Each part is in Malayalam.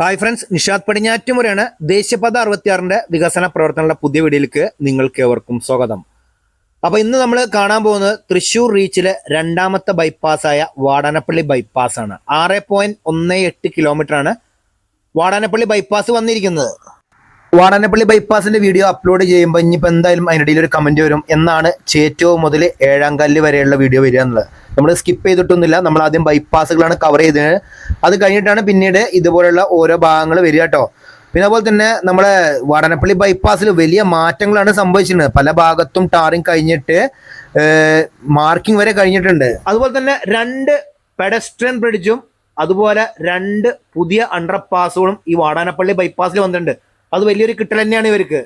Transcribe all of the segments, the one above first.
ഹായ് ഫ്രണ്ട്സ് നിഷാദ് പടിഞ്ഞാറ്റുമുറയാണ് ദേശീയപാത അറുപത്തിയാറിന്റെ വികസന പ്രവർത്തനങ്ങളുടെ പുതിയ വീഡിയോയിലേക്ക് നിങ്ങൾക്ക് ഏവർക്കും സ്വാഗതം. അപ്പൊ ഇന്ന് നമ്മൾ കാണാൻ പോകുന്നത് തൃശ്ശൂർ റീച്ചിലെ രണ്ടാമത്തെ ബൈപ്പാസായ വാടാനപ്പള്ളി ബൈപ്പാസ് ആണ്. ആറ് പോയിന്റ് ഒന്ന് എട്ട് കിലോമീറ്റർ ആണ് വാടാനപ്പള്ളി ബൈപ്പാസ് വന്നിരിക്കുന്നത്. വാടാനപ്പള്ളി ബൈപ്പാസിന്റെ വീഡിയോ അപ്ലോഡ് ചെയ്യുമ്പോൾ ഇനിയിപ്പോൾ എന്തായാലും അതിനിടയിൽ ഒരു കമന്റ് വരും. എന്നാണ് ചേറ്റവും മുതൽ ഏഴാം കല്ല് വരെയുള്ള വീഡിയോ വരിക എന്നുള്ളത്. നമ്മൾ സ്കിപ്പ് ചെയ്തിട്ടൊന്നുമില്ല. നമ്മൾ ആദ്യം ബൈപ്പാസുകളാണ് കവർ ചെയ്തത്. അത് കഴിഞ്ഞിട്ടാണ് പിന്നീട് ഇതുപോലുള്ള ഓരോ ഭാഗങ്ങൾ വരിക കേട്ടോ. പിന്നെ അതുപോലെ തന്നെ നമ്മളെ വാടനപ്പള്ളി ബൈപ്പാസിൽ വലിയ മാറ്റങ്ങളാണ് സംഭവിച്ചിട്ടുണ്ട് പല ഭാഗത്തും ടാറിങ് കഴിഞ്ഞിട്ട് മാർക്കിംഗ് വരെ കഴിഞ്ഞിട്ടുണ്ട്. അതുപോലെ തന്നെ രണ്ട് പെഡസ്ട്രിയൻ ബ്രിഡ്ജും അതുപോലെ രണ്ട് പുതിയ അണ്ടർപാസുകളും ഈ വാടാനപ്പള്ളി ബൈപ്പാസിൽ വന്നിട്ടുണ്ട്. അത് വലിയൊരു കിട്ടൽ തന്നെയാണ് ഇവർക്ക്.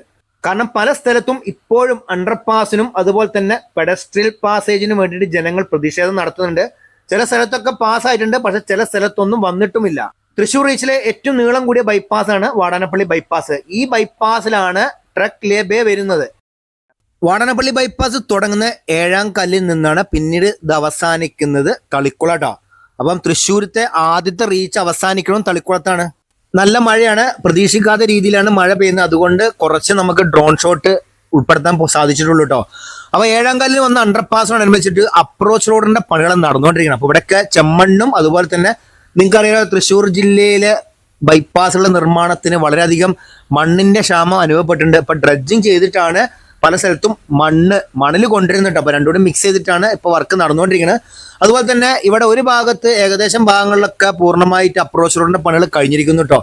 കാരണം പല സ്ഥലത്തും ഇപ്പോഴും അണ്ടർപാസിനും അതുപോലെ തന്നെ പെഡസ്ട്രിയൽ പാസേജിനും വേണ്ടിയിട്ട് ജനങ്ങൾ പ്രതിഷേധം നടത്തുന്നുണ്ട്. ചില സ്ഥലത്തൊക്കെ പാസ്സായിട്ടുണ്ട് പക്ഷെ ചില സ്ഥലത്തൊന്നും വന്നിട്ടുമില്ല. തൃശ്ശൂർ റീച്ചിലെ ഏറ്റവും നീളം കൂടിയ ബൈപ്പാസ് ആണ് വാടാനപ്പള്ളി ബൈപ്പാസ് ഈ ബൈപ്പാസിലാണ് ട്രക്ക് ലേബേ വരുന്നത്. വാടാനപ്പള്ളി ബൈപ്പാസ് തുടങ്ങുന്ന ഏഴാം കല്ലിൽ നിന്നാണ് പിന്നീട് ഇത് അവസാനിക്കുന്നത് തളിക്കുള ട്ടോ. അപ്പം തൃശ്ശൂരത്തെ ആദ്യത്തെ റീച്ച് അവസാനിക്കണം തളിക്കുളത്താണ്. നല്ല മഴയാണ്. പ്രതീക്ഷിക്കാത്ത രീതിയിലാണ് മഴ പെയ്യുന്നത്. അതുകൊണ്ട് കുറച്ച് നമുക്ക് ഡ്രോൺ ഷോട്ട് ഉൾപ്പെടുത്താൻ സാധിച്ചിട്ടുള്ളൂ കേട്ടോ അപ്പൊ ഏഴാം കാലിൽ വന്ന അണ്ടർപാസിനോടനുബന്ധിച്ചിട്ട് അപ്രോച്ച് റോഡിന്റെ പണികൾ നടന്നുകൊണ്ടിരിക്കണം അപ്പൊ ഇവിടെയൊക്കെ ചെമ്മണ്ണും അതുപോലെ തന്നെ നിങ്ങൾക്കറിയാം തൃശ്ശൂർ ജില്ലയിലെ ബൈപ്പാസുകളുടെ നിർമ്മാണത്തിന് വളരെയധികം മണ്ണിന്റെ ക്ഷാമം അനുഭവപ്പെട്ടിട്ടുണ്ട്. ഇപ്പൊ ഡ്രഡ്ജിങ് ചെയ്തിട്ടാണ് പല സ്ഥലത്തും മണ്ണ് മണൽ കൊണ്ടുവരുന്നുണ്ട്. അപ്പൊ രണ്ടുകൂടി മിക്സ് ചെയ്തിട്ടാണ് ഇപ്പൊ വർക്ക് നടന്നുകൊണ്ടിരിക്കുന്നത് അതുപോലെ തന്നെ ഇവിടെ ഒരു ഭാഗത്ത് ഏകദേശം ഭാഗങ്ങളിലൊക്കെ പൂർണമായിട്ട് അപ്രോച്ച് റോഡിന്റെ പണികൾ കഴിഞ്ഞിരിക്കുന്നു കേട്ടോ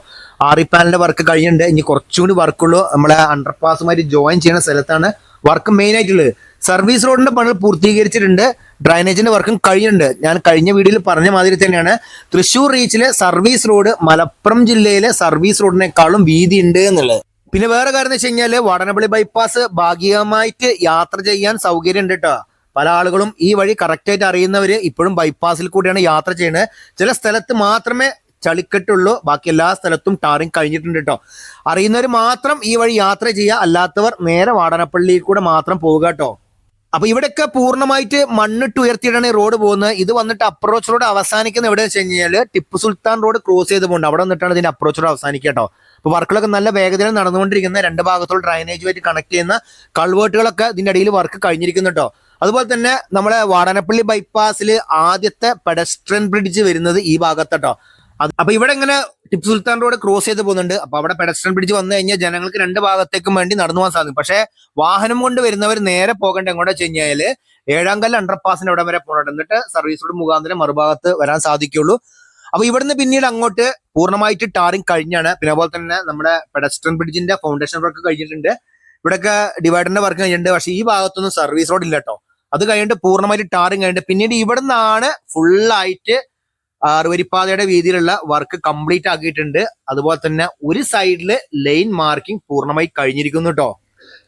ആറി പാനലിന്റെ വർക്ക് കഴിഞ്ഞിട്ടുണ്ട്. ഇനി കുറച്ചുകൂടി വർക്കുള്ളൂ നമ്മളെ അണ്ടർപാസുമായിട്ട് ജോയിൻ ചെയ്യുന്ന സ്ഥലത്താണ് വർക്ക് മെയിൻ ആയിട്ടുള്ളത്. സർവീസ് റോഡിന്റെ പണികൾ പൂർത്തീകരിച്ചിട്ടുണ്ട്. ഡ്രൈനേജിന്റെ വർക്കും കഴിഞ്ഞിട്ടുണ്ട്. ഞാൻ കഴിഞ്ഞ വീഡിയോയിൽ പറഞ്ഞ മാതിരി തന്നെയാണ്. തൃശ്ശൂർ റീച്ചിലെ സർവീസ് റോഡ് മലപ്പുറം ജില്ലയിലെ സർവീസ് റോഡിനേക്കാളും വീതി ഉണ്ട് എന്നുള്ളത്. പിന്നെ വേറെ കാര്യം എന്ന് വെച്ച് കഴിഞ്ഞാൽ വടനപ്പള്ളി ബൈപ്പാസ് ഭാഗികമായിട്ട് യാത്ര ചെയ്യാൻ സൗകര്യം ഉണ്ട് കേട്ടോ പല ആളുകളും ഈ വഴി കറക്റ്റായിട്ട് അറിയുന്നവര് ഇപ്പോഴും ബൈപ്പാസിൽ കൂടിയാണ് യാത്ര ചെയ്യുന്നത്. ചില സ്ഥലത്ത് മാത്രമേ ചളിക്കെട്ടുള്ളൂ ബാക്കി എല്ലാ സ്ഥലത്തും ടാറിങ് കഴിഞ്ഞിട്ടുണ്ട് കേട്ടോ അറിയുന്നവർ മാത്രം ഈ വഴി യാത്ര ചെയ്യുക അല്ലാത്തവർ നേരെ വാടനപ്പള്ളിയിൽ കൂടെ മാത്രം പോവുക കേട്ടോ അപ്പൊ ഇവിടെയൊക്കെ പൂർണമായിട്ട് മണ്ണിട്ട് ഉയർത്തിയിട്ടാണ് ഈ റോഡ് പോകുന്നത്. ഇത് വന്നിട്ട് അപ്രോച്ച് റോഡ് അവസാനിക്കുന്ന എവിടെ വെച്ച് കഴിഞ്ഞാൽ ടിപ്പു സുൽത്താൻ റോഡ് ക്രോസ് ചെയ്ത് പോകുന്നുണ്ട് അവിടെ വന്നിട്ടാണ് ഇതിന്റെ അപ്രോച്ച് റോഡ് അവസാനിക്കുക കേട്ടോ അപ്പൊ വർക്കുകളൊക്കെ നല്ല വേഗതയിൽ നടന്നുകൊണ്ടിരിക്കുന്ന രണ്ട് ഭാഗത്തുള്ള ഡ്രൈനേജുമായിട്ട് കണക്ട് ചെയ്യുന്ന കൾവേർട്ടുകളൊക്കെ ഇതിന്റെ അടിയിൽ വർക്ക് കഴിഞ്ഞിരിക്കുന്നു കേട്ടോ അതുപോലെ തന്നെ നമ്മളെ വാടനപ്പള്ളി ബൈപ്പാസിൽ ആദ്യത്തെ പെഡസ്ട്രൻ ബ്രിഡ്ജ് വരുന്നത് ഈ ഭാഗത്തട്ടോ അപ്പൊ ഇവിടെ ഇങ്ങനെ ടിപ്പു സുൽത്താൻ റോഡ് ക്രോസ് ചെയ്ത് പോകുന്നുണ്ട്. അപ്പൊ അവിടെ പെഡസ്ട്രൻ ബ്രിഡ്ജ് വന്നു കഴിഞ്ഞാൽ ജനങ്ങൾക്ക് രണ്ട് ഭാഗത്തേക്കും വേണ്ടി നടന്നു പോകാൻ സാധിക്കും. പക്ഷേ വാഹനം കൊണ്ട് വരുന്നവർ നേരെ പോകേണ്ട എങ്ങോട്ടാ വെച്ച് കഴിഞ്ഞാൽ ഏഴാം കല്ല് അണ്ടർപാസിന്റെ അവിടെ വരെ പോകണം. എന്നിട്ട് സർവീസ് റോഡ് മുഖാന്തരം മറുഭാഗത്ത് വരാൻ സാധിക്കുള്ളൂ അപ്പൊ ഇവിടുന്ന് പിന്നീട് അങ്ങോട്ട് പൂർണമായിട്ട് ടാറിങ് കഴിഞ്ഞാണ്. പിന്നെ അതുപോലെ തന്നെ നമ്മുടെ പെഡസ്ട്രൻ ബ്രിഡ്ജിന്റെ ഫൗണ്ടേഷൻ വർക്ക് കഴിഞ്ഞിട്ടുണ്ട്. ഇവിടെയൊക്കെ ഡിവൈഡറിന്റെ വർക്ക് കഴിഞ്ഞിട്ടുണ്ട്. പക്ഷേ ഈ ഭാഗത്തൊന്നും സർവീസ് റോഡ് ഇല്ല കേട്ടോ. അത് കഴിഞ്ഞിട്ട് പൂർണമായിട്ട് ടാറിങ് കഴിഞ്ഞിട്ട് പിന്നീട് ഇവിടുന്നാണ് ഫുള്ളായിട്ട് ആറുവരിപ്പാതയുടെ വീതിയിലുള്ള വർക്ക് കംപ്ലീറ്റ് ആക്കിയിട്ടുണ്ട്. അതുപോലെ തന്നെ ഒരു സൈഡിൽ ലൈൻ മാർക്കിംഗ് പൂർണമായി കഴിഞ്ഞിരിക്കുന്നു കേട്ടോ.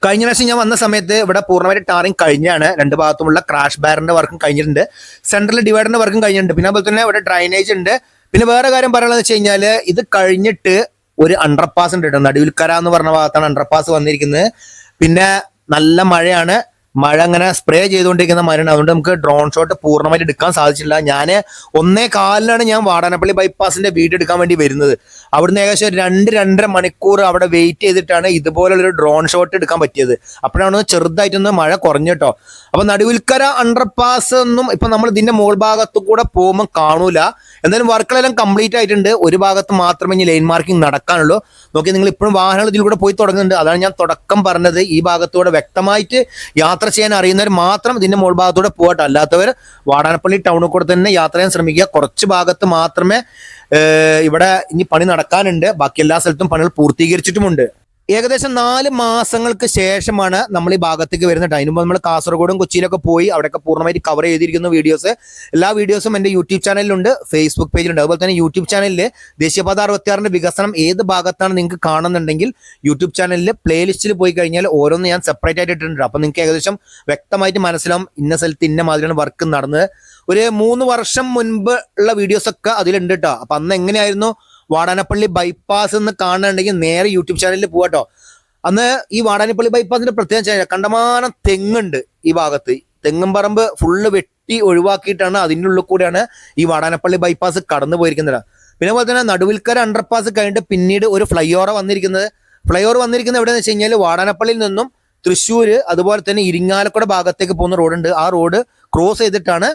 കഴിഞ്ഞ പ്രാവശ്യം ഞാൻ വന്ന സമയത്ത് ഇവിടെ പൂർണമായിട്ട് ടാറിങ് കഴിഞ്ഞാണ്. രണ്ട് ഭാഗത്തുമുള്ള ക്രാഷ് ബാറിന്റെ വർക്കും കഴിഞ്ഞിട്ടുണ്ട്. സെൻട്രൽ ഡിവൈഡറിന്റെ വർക്കും കഴിഞ്ഞിട്ടുണ്ട്. പിന്നെ അതുപോലെ തന്നെ ഇവിടെ ഡ്രൈനേജ് ഉണ്ട്. പിന്നെ വേറെ കാര്യം പറയണമെന്ന് വെച്ച് കഴിഞ്ഞാൽ ഇത് കഴിഞ്ഞിട്ട് ഒരു അണ്ടർപാസ് ഉണ്ട് കേട്ടോ. നടുവിൽക്കര എന്ന് പറഞ്ഞ ഭാഗത്താണ് അണ്ടർപാസ് വന്നിരിക്കുന്നത്. പിന്നെ നല്ല മഴയാണ്. മഴ അങ്ങനെ സ്പ്രേ ചെയ്തുകൊണ്ടിരിക്കുന്ന മഴയാണ് അതുകൊണ്ട് നമുക്ക് ഡ്രോൺ ഷോട്ട് പൂർണമായിട്ട് എടുക്കാൻ സാധിച്ചില്ല ഞാൻ ഒന്നേ കാലിലാണ് ഞാൻ വാടാനപ്പള്ളി ബൈപ്പാസിന്റെ വീട് എടുക്കാൻ വേണ്ടി വരുന്നത്. അവിടുന്ന് ഏകദേശം രണ്ട് രണ്ടര മണിക്കൂർ അവിടെ വെയിറ്റ് ചെയ്തിട്ടാണ് ഇതുപോലുള്ളൊരു ഡ്രോൺ ഷോട്ട് എടുക്കാൻ പറ്റിയത്. അപ്പോഴാണ് ചെറുതായിട്ടൊന്ന് മഴ കുറഞ്ഞു കേട്ടോ. അപ്പൊ നടുവിൽക്കര അണ്ടർപാസ് ഒന്നും ഇപ്പൊ നമ്മൾ ഇതിന്റെ മുകൾ ഭാഗത്തു കൂടെ പോകുമ്പോൾ കാണൂല. എന്തായാലും വർക്കുകളെല്ലാം കംപ്ലീറ്റ് ആയിട്ടുണ്ട്. ഒരു ഭാഗത്ത് മാത്രമേ ഇനി ലൈൻ മാർക്കിംഗ് നടക്കാനുള്ളൂ. നോക്കി നിങ്ങൾ ഇപ്പോഴും വാഹനങ്ങൾ ഇതിലൂടെ പോയി തുടങ്ങുന്നുണ്ട്. അതാണ് ഞാൻ തുടക്കം പറഞ്ഞത്. ഈ ഭാഗത്തൂടെ വ്യക്തമായിട്ട് യാത്ര ചെയ്യാൻ അറിയുന്നവർ മാത്രം ഇതിന്റെ മുകൾ ഭാഗത്തൂടെ പോകട്ടെ. അല്ലാത്തവർ വാടാനപ്പള്ളി ടൗണിൽ കൂടെ തന്നെ യാത്ര ചെയ്യാൻ ശ്രമിക്കുക. കുറച്ച് ഭാഗത്ത് മാത്രമേ ഇവിടെ ഇനി പണി നടക്കാനുണ്ട്. ബാക്കി എല്ലാ സ്ഥലത്തും പണികൾ പൂർത്തീകരിച്ചിട്ടുമുണ്ട്. ഏകദേശം നാല് മാസങ്ങൾക്ക് ശേഷമാണ് നമ്മൾ ഈ ഭാഗത്തേക്ക് വരുന്നത് അതിന് മുമ്പ് നമ്മൾ കാസർഗോഡും കൊച്ചിയിലൊക്കെ പോയി അവിടെയൊക്കെ പൂർണമായിട്ട് കവർ ചെയ്തിരിക്കുന്ന വീഡിയോസ് എല്ലാ വീഡിയോസും എന്റെ യൂട്യൂബ് ചാനലിലുണ്ട് ഫേസ്ബുക്ക് പേജിലുണ്ട് അതുപോലെ തന്നെ യൂട്യൂബ് ചാനലിൽ ദേശീയപാത അറുപത്തിയാറിന്റെ വികസനം ഏത് ഭാഗത്താണ് നിങ്ങൾക്ക് കാണുന്നുണ്ടെങ്കിൽ യൂട്യൂബ് ചാനലിൽ പ്ലേലിസ്റ്റിൽ പോയി കഴിഞ്ഞാൽ ഓരോന്ന് ഞാൻ സെപ്പറേറ്റ് ആയിട്ട് ഇട്ടിട്ടുണ്ട്. അപ്പം നിങ്ങൾക്ക് ഏകദേശം വ്യക്തമായിട്ട് മനസ്സിലാവും ഇന്ന സ്ഥലത്ത് ഇന്ന മാതിരിയാണ് വർക്ക് നടന്നത്. ഒരു മൂന്ന് വർഷം മുൻപ് ഉള്ള വീഡിയോസ് ഒക്കെ അതിലുണ്ട് കേട്ടോ. അപ്പൊ അന്ന് എങ്ങനെയായിരുന്നു? വാടാനപ്പള്ളി ബൈപ്പാസ് എന്ന് കാണുന്നുണ്ടെങ്കിൽ നേരെ യൂട്യൂബ് ചാനലിൽ പോവാട്ടോ. അന്ന് ഈ വാടാനപ്പള്ളി ബൈപ്പാസിന്റെ പ്രത്യേകം കണ്ടമാനം തെങ്ങുണ്ട് ഈ ഭാഗത്ത്. തെങ്ങും പറമ്പ് ഫുള്ള് വെട്ടി ഒഴിവാക്കിയിട്ടാണ് അതിന്റെ ഉള്ളിൽ കൂടെയാണ് ഈ വാടാനപ്പള്ളി ബൈപ്പാസ് കടന്നു പോയിരിക്കുന്നത്. പിന്നെ അതുപോലെ തന്നെ നടുവിൽക്കര അണ്ടർപാസ് കഴിഞ്ഞിട്ട് പിന്നീട് ഒരു ഫ്ലൈ ഓവർ വന്നിരിക്കുന്നത്. ഫ്ലൈ ഓവർ വന്നിരിക്കുന്നത് എവിടെയെന്ന് വെച്ച് കഴിഞ്ഞാൽ വാടാനപ്പള്ളിയിൽ നിന്നും തൃശ്ശൂർ അതുപോലെ തന്നെ ഇരിങ്ങാലക്കുട ഭാഗത്തേക്ക് പോകുന്ന റോഡുണ്ട് ആ റോഡ് ക്രോസ് ചെയ്തിട്ടാണ്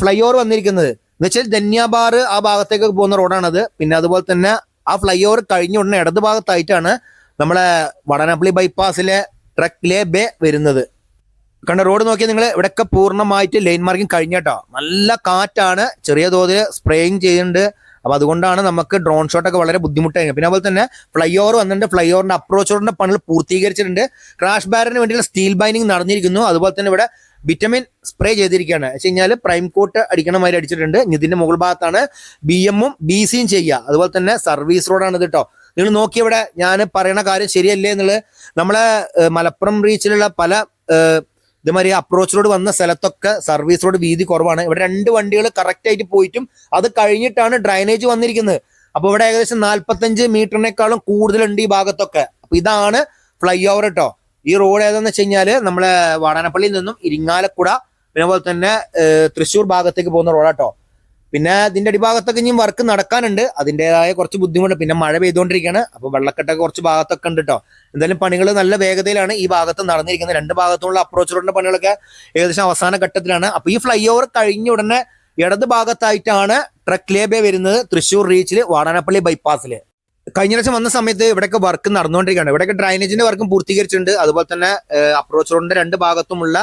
ഫ്ലൈ ഓവർ വന്നിരിക്കുന്നത്. എന്ന് വെച്ചാൽ ധന്യാബാർ ആ ഭാഗത്തേക്ക് പോകുന്ന റോഡാണത്. പിന്നെ അതുപോലെ തന്നെ ആ ഫ്ലൈ ഓവർ കഴിഞ്ഞ ഉടനെ ഇടത് ഭാഗത്തായിട്ടാണ് നമ്മളെ വടനപ്പള്ളി ബൈപ്പാസിലെ ട്രക്കിലെ ബേ വരുന്നത്. കണ്ട റോഡ് നോക്കിയാൽ നിങ്ങൾ ഇവിടെയൊക്കെ പൂർണമായിട്ട് ലൈൻ മാർക്കിംഗ് കഴിഞ്ഞട്ടോ? നല്ല കാറ്റാണ് ചെറിയ തോതിൽ സ്പ്രേയിങ് ചെയ്യുന്നുണ്ട് അപ്പൊ അതുകൊണ്ടാണ് നമുക്ക് ഡ്രോൺ ഷോട്ടൊക്കെ വളരെ ബുദ്ധിമുട്ടായി പിന്നെ അതുപോലെ തന്നെ ഫ്ലൈ ഓവർ വന്നിട്ടുണ്ട്. ഫ്ലൈ ഓവറിന്റെ അപ്രോച്ച് റോഡിന്റെ പണികൾ പൂർത്തീകരിച്ചിട്ടുണ്ട്. ക്രാഷ് ബാരിന് വേണ്ടിയുള്ള സ്റ്റീൽ ബൈനിങ് നടന്നിരിക്കുന്നു. അതുപോലെ തന്നെ ഇവിടെ വിറ്റമിൻ സ്പ്രേ ചെയ്തിരിക്കുകയാണ്. വെച്ച് കഴിഞ്ഞാൽ പ്രൈം കോട്ട് അടിക്കണ മാതിരി അടിച്ചിട്ടുണ്ട്. ഇതിന്റെ മുകൾ ഭാഗത്താണ് ബി എമ്മും ബി സിയും ചെയ്യുക. അതുപോലെ തന്നെ സർവീസ് റോഡാണ് ഇത് കേട്ടോ നിങ്ങൾ നോക്കി ഇവിടെ ഞാൻ പറയണ കാര്യം ശരിയല്ലേ എന്നുള്ളത്? നമ്മളെ മലപ്പുറം റീച്ചിലുള്ള പല ഇതുമാതിരി അപ്രോച്ച് റോഡ് വന്ന സ്ഥലത്തൊക്കെ സർവീസ് റോഡ് വീതി കുറവാണ്. ഇവിടെ രണ്ട് വണ്ടികൾ കറക്റ്റ് ആയിട്ട് പോയിട്ടും അത് കഴിഞ്ഞിട്ടാണ് ഡ്രൈനേജ് വന്നിരിക്കുന്നത്. അപ്പൊ ഇവിടെ ഏകദേശം നാല്പത്തഞ്ച് മീറ്ററിനേക്കാളും കൂടുതലുണ്ട് ഈ ഭാഗത്തൊക്കെ. അപ്പൊ ഇതാണ് ഫ്ലൈ ഓവർ കേട്ടോ ഈ റോഡ് ഏതാന്ന് വെച്ച് കഴിഞ്ഞാൽ നമ്മളെ വാടാനപ്പള്ളിയിൽ നിന്നും ഇരിങ്ങാലക്കുട പിന്നെ അതുപോലെ തന്നെ തൃശ്ശൂർ ഭാഗത്തേക്ക് പോകുന്ന റോഡാട്ടോ. പിന്നെ ഇതിന്റെ അടിഭാഗത്തൊക്കെ ഇനിയും വർക്ക് നടക്കാനുണ്ട്. അതിന്റെതായ കുറച്ച് ബുദ്ധിമുട്ട്. പിന്നെ മഴ പെയ്തുകൊണ്ടിരിക്കുകയാണ് അപ്പൊ വെള്ളക്കെട്ടൊക്കെ കുറച്ച് ഭാഗത്തൊക്കെ ഉണ്ട് കേട്ടോ എന്തായാലും പണികൾ നല്ല വേഗതയിലാണ് ഈ ഭാഗത്ത് നടന്നിരിക്കുന്നത്. രണ്ട് ഭാഗത്തുള്ള അപ്രോച്ച് റോഡിന്റെ പണികളൊക്കെ ഏകദേശം അവസാന ഘട്ടത്തിലാണ്. അപ്പൊ ഈ ഫ്ലൈ ഓവർ കഴിഞ്ഞ ഉടനെ ഇടത് ഭാഗത്തായിട്ടാണ് ട്രക്ക് ലേബേ വരുന്നത്. തൃശ്ശൂർ റീച്ചിൽ വാടാനപ്പള്ളി ബൈപ്പാസിൽ കഴിഞ്ഞ പ്രാവശ്യം വന്ന സമയത്ത് ഇവിടെയൊക്കെ വർക്ക് നടന്നുകൊണ്ടിരിക്കുകയാണ്. ഇവിടെയൊക്കെ ഡ്രൈനേജിന്റെ വർക്കും പൂർത്തീകരിച്ചിട്ടുണ്ട്. അതുപോലെ തന്നെ അപ്രോച്ച് റോഡിന്റെ രണ്ട് ഭാഗത്തുമുള്ള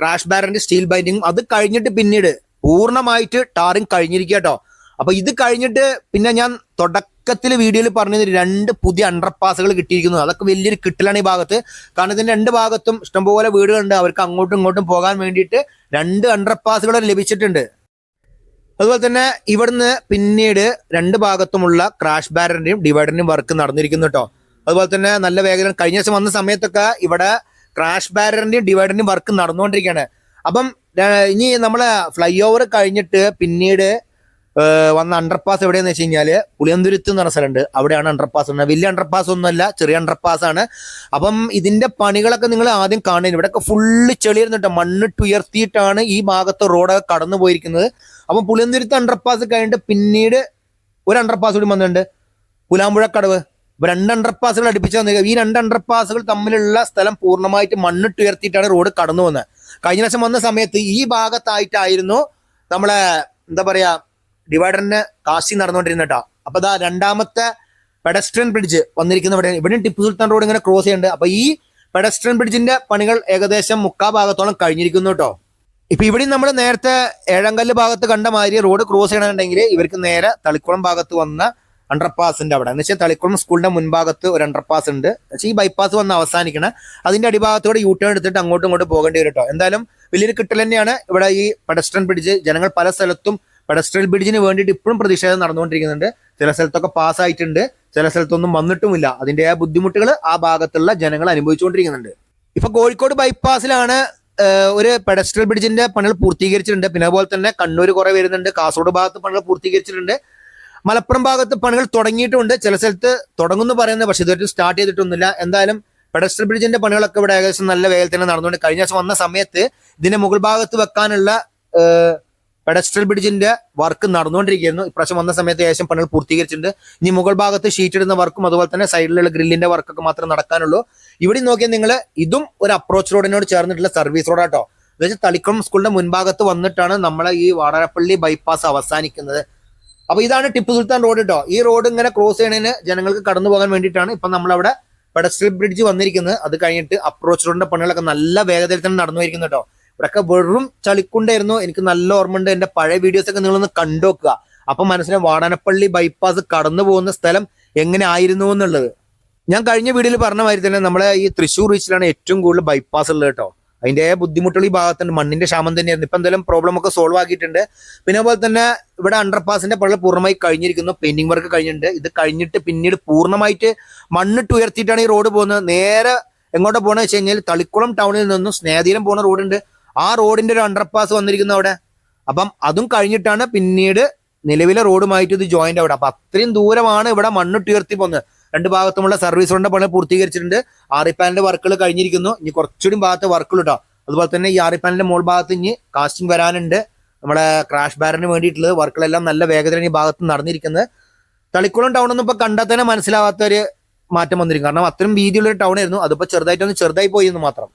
ക്രാഷ് ബാരന്റെ സ്റ്റീൽ ബൈൻഡിങ് അത് കഴിഞ്ഞിട്ട് പിന്നീട് പൂർണമായിട്ട് ടാറിങ് കഴിഞ്ഞിരിക്കുക കേട്ടോ അപ്പൊ ഇത് കഴിഞ്ഞിട്ട് പിന്നെ ഞാൻ തുടക്കത്തിൽ വീഡിയോയിൽ പറഞ്ഞത് രണ്ട് പുതിയ അണ്ടർപാസുകൾ കിട്ടിയിരിക്കുന്നു. അതൊക്കെ വലിയൊരു കിട്ടലാണ് ഈ ഭാഗത്ത്. കാരണം ഇതിന്റെ രണ്ട് ഭാഗത്തും ഇഷ്ടംപോലെ വീടുകളുണ്ട്. അവർക്ക് അങ്ങോട്ടും ഇങ്ങോട്ടും പോകാൻ വേണ്ടിയിട്ട് രണ്ട് അണ്ടർപാസുകൾ ലഭിച്ചിട്ടുണ്ട്. അതുപോലെ തന്നെ ഇവിടുന്ന് പിന്നീട് രണ്ട് ഭാഗത്തുമുള്ള ക്രാഷ് ബാരറിന്റെയും ഡിവൈഡറിന്റെയും വർക്ക് നടന്നിരിക്കുന്നു കേട്ടോ അതുപോലെ തന്നെ നല്ല വേഗത കഴിഞ്ഞ ദിവസം വന്ന സമയത്തൊക്കെ ഇവിടെ ക്രാഷ് ബാരറിന്റെയും ഡിവൈഡറിന്റെയും വർക്ക് നടന്നുകൊണ്ടിരിക്കുകയാണ്. അപ്പം ഇനി നമ്മൾ ഫ്ലൈ ഓവർ കഴിഞ്ഞിട്ട് പിന്നീട് വന്ന അണ്ടർപാസ് എവിടെയെന്ന് വെച്ച് കഴിഞ്ഞാൽ പുളിയന്തുരുത്ത് എന്ന് പറഞ്ഞ സ്ഥലമുണ്ട്. അവിടെയാണ് അണ്ടർപാസ് ഉള്ളത് വലിയ അണ്ടർപാസ് ഒന്നുമല്ല ചെറിയ അണ്ടർപാസ് ആണ്. അപ്പം ഇതിന്റെ പണികളൊക്കെ നിങ്ങൾ ആദ്യം കാണുന്നത് ഇവിടെയൊക്കെ ഫുള്ള് ചെളിയിരുന്നിട്ട് മണ്ണിട്ടുയർത്തിയിട്ടാണ് ഈ ഭാഗത്ത് റോഡൊക്കെ കടന്നു പോയിരിക്കുന്നത് അപ്പം പുളിയന്തുരുത്ത് അണ്ടർപാസ് കഴിഞ്ഞിട്ട് പിന്നീട് ഒരു അണ്ടർപാസ് കൂടി വന്നിട്ടുണ്ട്. പുലാമ്പുഴ കടവ് ഇപ്പൊ രണ്ട് അണ്ടർപാസുകൾ അടുപ്പിച്ച് വന്നിരിക്കുക ഈ രണ്ട് അണ്ടർപാസുകൾ തമ്മിലുള്ള സ്ഥലം പൂർണമായിട്ട് മണ്ണിട്ട് ഉയർത്തിയിട്ടാണ് റോഡ് കടന്നു വന്നത് കഴിഞ്ഞ പ്രാവശ്യം വന്ന സമയത്ത് ഈ ഭാഗത്തായിട്ടായിരുന്നു നമ്മളെ എന്താ പറയാ ഡിവൈഡറിന് കാശി നടന്നുകൊണ്ടിരുന്ന കേട്ടോ അപ്പൊ ദാ രണ്ടാമത്തെ പെഡസ്ട്രിയൻ ബ്രിഡ്ജ് വന്നിരിക്കുന്ന ഇവിടെ ഇവിടെയും ടിപ്പു സുൽത്താൻ റോഡ് ഇങ്ങനെ ക്രോസ് ചെയ്യുന്നുണ്ട്. അപ്പൊ ഈ പെഡസ്ട്രിയൻ ബ്രിഡ്ജിന്റെ പണികൾ ഏകദേശം മുക്കാ ഭാഗത്തോളം കഴിഞ്ഞിരിക്കുന്നു കേട്ടോ ഇപ്പൊ ഇവിടെ നമ്മൾ നേരത്തെ ഏഴങ്കല്ല് ഭാഗത്ത് കണ്ട മാതിരി റോഡ് ക്രോസ് ചെയ്യണമെന്നുണ്ടെങ്കിൽ ഇവർക്ക് നേരെ തളിക്കുളം ഭാഗത്ത് വന്ന അണ്ടർപാസിന്റെ അവിടെ. എന്ന് തളിക്കുളം സ്കൂളിന്റെ മുൻഭാഗത്ത് ഒരു അണ്ടർപാസ് ഉണ്ട്. ഈ ബൈപ്പാസ് വന്ന് അവസാനിക്കണം. അതിന്റെ അടിഭാഗത്തോടെ യൂ ടേൺ എടുത്തിട്ട് അങ്ങോട്ടും ഇങ്ങോട്ടും പോകേണ്ടി വരും കേട്ടോ എന്തായാലും വലിയൊരു കിട്ടൽ തന്നെയാണ് ഇവിടെ ഈ പെഡസ്ട്രൻ ബ്രിഡ്ജ് ജനങ്ങൾ പല സ്ഥലത്തും പെഡസ്ട്രൽ ബ്രിഡ്ജിന് വേണ്ടിയിട്ട് ഇപ്പോഴും പ്രതിഷേധം നടന്നുകൊണ്ടിരിക്കുന്നുണ്ട്. ചില സ്ഥലത്തൊക്കെ പാസ് ആയിട്ടുണ്ട്. ചില സ്ഥലത്തൊന്നും വന്നിട്ടുമില്ല. അതിന്റെ ആ ബുദ്ധിമുട്ടുകൾ ആ ഭാഗത്തുള്ള ജനങ്ങൾ അനുഭവിച്ചുകൊണ്ടിരിക്കുന്നുണ്ട്. ഇപ്പൊ കോഴിക്കോട് ബൈപ്പാസിലാണ് ഒരു പെഡസ്ട്രൽ ബ്രിഡ്ജിന്റെ പണികൾ പൂർത്തീകരിച്ചിട്ടുണ്ട്. പിന്നെ അതുപോലെ തന്നെ കണ്ണൂർ കുറെ വരുന്നുണ്ട്. കാസർഗോഡ് ഭാഗത്ത് പണികൾ പൂർത്തീകരിച്ചിട്ടുണ്ട്. മലപ്പുറം ഭാഗത്ത് പണികൾ തുടങ്ങിയിട്ടുണ്ട്. ചില സ്ഥലത്ത് തുടങ്ങുന്നു പറയുന്നത് പക്ഷെ ഇതുവരെ സ്റ്റാർട്ട് ചെയ്തിട്ടൊന്നുമില്ല. എന്തായാലും പെഡസ്ട്രൽ ബ്രിഡ്ജിന്റെ പണികളൊക്കെ ഇവിടെ ഏകദേശം നല്ല വേഗത്തിൽ നടന്നുകൊണ്ട് കഴിഞ്ഞ ദിവസം വന്ന സമയത്ത് ഇതിന്റെ മുകൾ ഭാഗത്ത് വെക്കാനുള്ള പെഡസ്ട്രൽ ബ്രിഡ്ജിന്റെ വർക്ക് നടന്നുകൊണ്ടിരിക്കുന്നു. ഇപ്രാവശ്യം വന്ന സമയത്ത് ഏകദേശം പണികൾ പൂർത്തീകരിച്ചിട്ടുണ്ട്. ഇനി മുകൾ ഭാഗത്ത് ഷീറ്റ് ഇടുന്ന വർക്കും അതുപോലെ തന്നെ സൈഡിലുള്ള ഗ്രില്ലിന്റെ വർക്കൊക്കെ മാത്രമേ നടക്കാനുള്ളൂ. ഇവിടെ നോക്കിയാൽ നിങ്ങൾ ഇതും ഒരു അപ്രോച്ച് റോഡിനോട് ചേർന്നിട്ടുള്ള സർവീസ് റോഡാട്ടോ വെച്ചാൽ തളിക്കുളം സ്കൂളിന്റെ മുൻഭാഗത്ത് വന്നിട്ടാണ് നമ്മളെ ഈ വാടാരപ്പള്ളി ബൈപ്പാസ് അവസാനിക്കുന്നത്. അപ്പൊ ഇതാണ് ടിപ്പു സുൽത്താൻ റോഡ് കേട്ടോ ഈ റോഡ് ഇങ്ങനെ ക്രോസ് ചെയ്യണതിന് ജനങ്ങൾക്ക് കടന്നു പോകാൻ വേണ്ടിയിട്ടാണ് ഇപ്പൊ നമ്മളവിടെ പെഡസ്ട്രൽ ബ്രിഡ്ജ് വന്നിരിക്കുന്നത്. അത് കഴിഞ്ഞിട്ട് അപ്രോച്ച് റോഡിന്റെ പണികളൊക്കെ നല്ല വേഗതയിൽ തന്നെ നടന്നു വരുന്നു കേട്ടോ ഇവിടെയൊക്കെ വെറും ചളിക്കുണ്ടായിരുന്നു. എനിക്ക് നല്ല ഓർമ്മ ഉണ്ട് എന്റെ പഴയ വീഡിയോസ് ഒക്കെ നിങ്ങളൊന്ന് കണ്ടുവെക്കുക അപ്പൊ മനസ്സിലാവും വാടാനപ്പള്ളി ബൈപ്പാസ് കടന്നു പോകുന്ന സ്ഥലം എങ്ങനെ ആയിരുന്നു എന്നുള്ളത്. ഞാൻ കഴിഞ്ഞ വീഡിയോയിൽ പറഞ്ഞ മാതിരി തന്നെ നമ്മളെ ഈ തൃശ്ശൂർ റീച്ചിലാണ് ഏറ്റവും കൂടുതൽ ബൈപ്പാസ് ഉള്ളത് കേട്ടോ. അതിന്റെ ബുദ്ധിമുട്ടുകൾ ഈ ഭാഗത്തുണ്ട്. മണ്ണിന്റെ ക്ഷാമം തന്നെയായിരുന്നു. ഇപ്പൊ എന്തായാലും പ്രോബ്ലം ഒക്കെ സോൾവ് ആക്കിയിട്ടുണ്ട്. പിന്നെ അതുപോലെ തന്നെ ഇവിടെ അണ്ടർപാസിന്റെ പള്ളി പൂർണമായി കഴിഞ്ഞിരിക്കുന്നു. പെയിന്റിംഗ് വർക്ക് കഴിഞ്ഞിട്ടുണ്ട്. ഇത് കഴിഞ്ഞിട്ട് പിന്നീട് പൂർണമായിട്ട് മണ്ണിട്ട് ഉയർത്തിയിട്ടാണ് ഈ റോഡ് പോകുന്നത്. നേരെ എങ്ങോട്ട് പോകണമെന്ന് വെച്ച് കഴിഞ്ഞാൽ തളിക്കുളം ടൗണിൽ നിന്നും സ്നേഹതീരം പോകുന്ന റോഡുണ്ട് ആ റോഡിന്റെ ഒരു അണ്ടർപാസ് വന്നിരിക്കുന്നു അവിടെ. അപ്പം അതും കഴിഞ്ഞിട്ടാണ് പിന്നീട് നിലവിലെ റോഡുമായിട്ട് ഇത് ജോയിന്റ് അവിടെ അപ്പൊ അത്രയും ദൂരമാണ് ഇവിടെ മണ്ണ് ഉയർത്തി പോകുന്നത് രണ്ട് ഭാഗത്തുമുള്ള സർവീസ് റോഡിന്റെ പണി പൂർത്തീകരിച്ചിട്ടുണ്ട്. ആറി പാനലിന്റെ വർക്കുകൾ കഴിഞ്ഞിരിക്കുന്നു. ഇനി കുറച്ചുകൂടി ഭാഗത്ത് വർക്കുകൾ കേട്ടോ അതുപോലെ തന്നെ ഈ ആറി മോൾ ഭാഗത്ത് ഇനി കാസ്റ്റിംഗ് വരാനുണ്ട്. നമ്മുടെ ക്രാഷ് ബാരന് വേണ്ടിയിട്ടുള്ളത് വർക്കുകളെല്ലാം നല്ല വേഗതയിൽ ഈ ഭാഗത്ത് നടന്നിരിക്കുന്നത്. തളിക്കുളം ടൗൺ ഒന്നും ഇപ്പൊ കണ്ടാൽ തന്നെ മനസ്സിലാവാത്ത ഒരു മാറ്റം വന്നിരിക്കും. കാരണം അത്രയും വീതിയുള്ള ഒരു ടൗൺ ആയിരുന്നു. അതിപ്പോ ചെറുതായിട്ടൊന്ന് ചെറുതായി പോയി എന്ന് മാത്രം.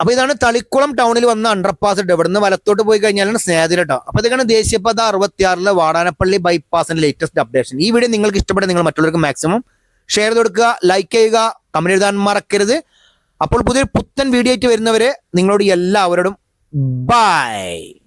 അപ്പൊ ഇതാണ് തളിക്കുളം ടൗണിൽ വന്ന അണ്ടർപാസ് ഇട്ട് ഇവിടുന്ന് വലത്തോട്ട് പോയി കഴിഞ്ഞാലാണ് സ്നേഹിതര ടൗൺ അപ്പൊ ഇതൊക്കെയാണ് ദേശീയപാത അറുപത്തിയാറിലെ വാടാനപ്പള്ളി ബൈപ്പാസിന്റെ ലേറ്റസ്റ്റ് അപ്ഡേഷൻ ഈ വീഡിയോ നിങ്ങൾക്ക് ഇഷ്ടപ്പെട്ട നിങ്ങൾ മറ്റുള്ളവർക്ക് മാക്സിമം ഷെയർ ചെയ്ത് കൊടുക്കുക ലൈക്ക് ചെയ്യുക കമന്റ് എഴുതാൻ മറക്കരുത്. അപ്പോൾ പുതിയ പുത്തൻ വീഡിയോ ആയിട്ട് വരുന്നവരെ നിങ്ങളോട് എല്ലാവരോടും ബൈ